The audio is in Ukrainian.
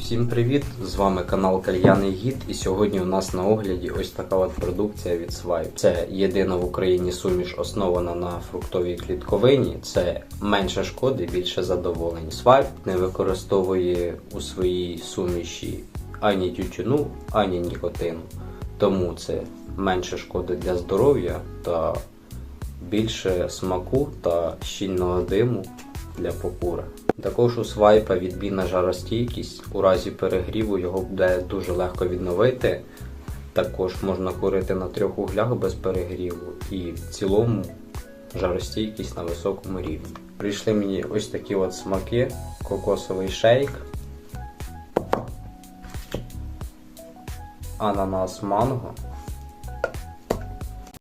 Всім привіт! З вами канал Кальяний Гід, і сьогодні у нас на огляді ось така от продукція від Свай. Це єдина в Україні суміш, основана на фруктовій клітковині. Це менше шкоди, більше задоволень. Свай не використовує у своїй суміші ані тютюну, ані нікотину. Тому це менше шкоди для здоров'я та більше смаку та щільного диму для покури. Також у свайпа відбійна жаростійкість. У разі перегріву його буде дуже легко відновити. Також можна курити на трьох углях без перегріву і в цілому жаростійкість на високому рівні. Прийшли мені ось такі от смаки, кокосовий шейк, ананас манго